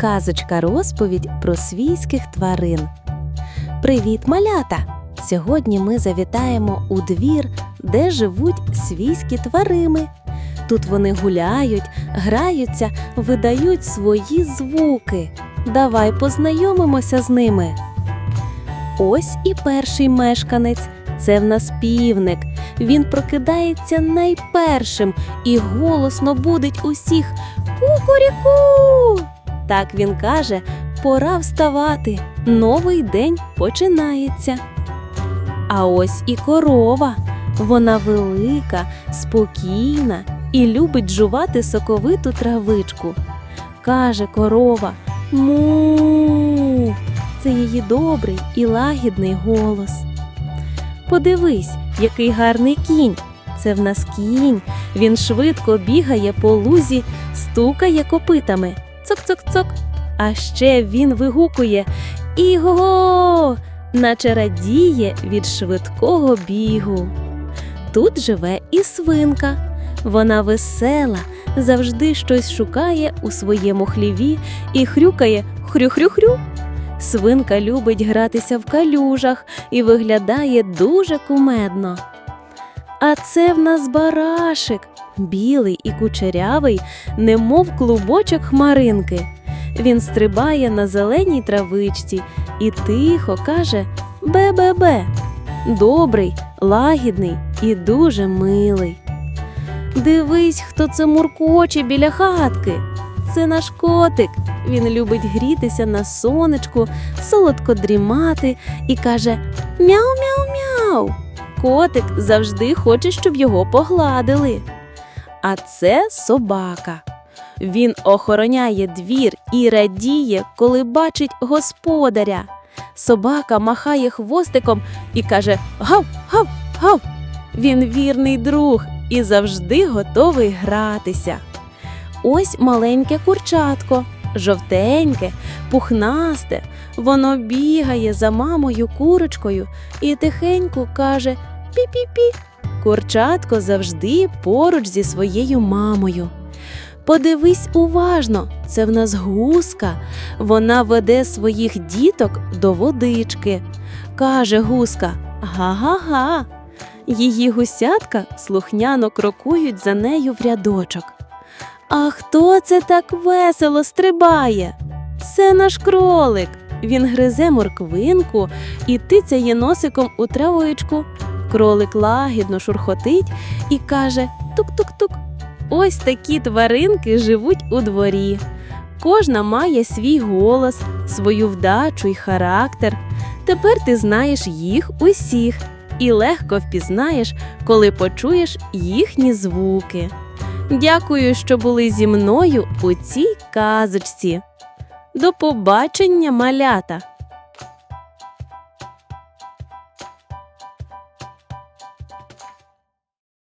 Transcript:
Казочка розповідь про свійських тварин. Привіт, малята! Сьогодні ми завітаємо у двір, де живуть свійські тварини. Тут вони гуляють, граються, видають свої звуки. Давай познайомимося з ними. Ось і перший мешканець. Це в нас півник. Він прокидається найпершим і голосно будить усіх Кукуріку! Так він каже, пора вставати. Новий день починається. А ось і корова. Вона велика, спокійна і любить жувати соковиту травичку. Каже корова му. Це її добрий і лагідний голос. Подивись, який гарний кінь. Це в нас кінь. Він швидко бігає по лузі, стукає копитами. Цок-цок-цок. А ще він вигукує Іго, наче радіє від швидкого бігу. Тут живе і свинка. Вона весела, завжди щось шукає у своєму хліві і хрюкає хрю-хрю-хрю. Свинка любить гратися в калюжах і виглядає дуже кумедно. А це в нас барашик, білий і кучерявий, немов клубочок хмаринки. Він стрибає на зеленій травичці і тихо каже Бе-бе-бе. Добрий, лагідний і дуже милий. Дивись, хто це муркоче біля хатки. Це наш котик. Він любить грітися на сонечку, солодко дрімати і каже Мяу-мяу-мяу. Котик завжди хоче, щоб його погладили. А це собака. Він охороняє двір і радіє, коли бачить господаря. Собака махає хвостиком і каже Гав, гав, гав. Він вірний друг і завжди готовий гратися. Ось маленьке курчатко, жовтеньке, пухнасте. Воно бігає за мамою курочкою і тихенько каже Пі-пі-пі. Курчатко завжди поруч зі своєю мамою. Подивись уважно, це в нас гуска. Вона веде своїх діток до водички. Каже гуска Га-га-га. Її гусятка слухняно крокують за нею в рядочок. А хто це так весело стрибає? Це наш кролик. Він гризе морквинку і тицяє носиком у травичку. Кролик лагідно шурхотить і каже тук-тук-тук. Ось такі тваринки живуть у дворі. Кожна має свій голос, свою вдачу й характер. Тепер ти знаєш їх усіх і легко впізнаєш, коли почуєш їхні звуки. Дякую, що були зі мною у цій казочці. До побачення, малята!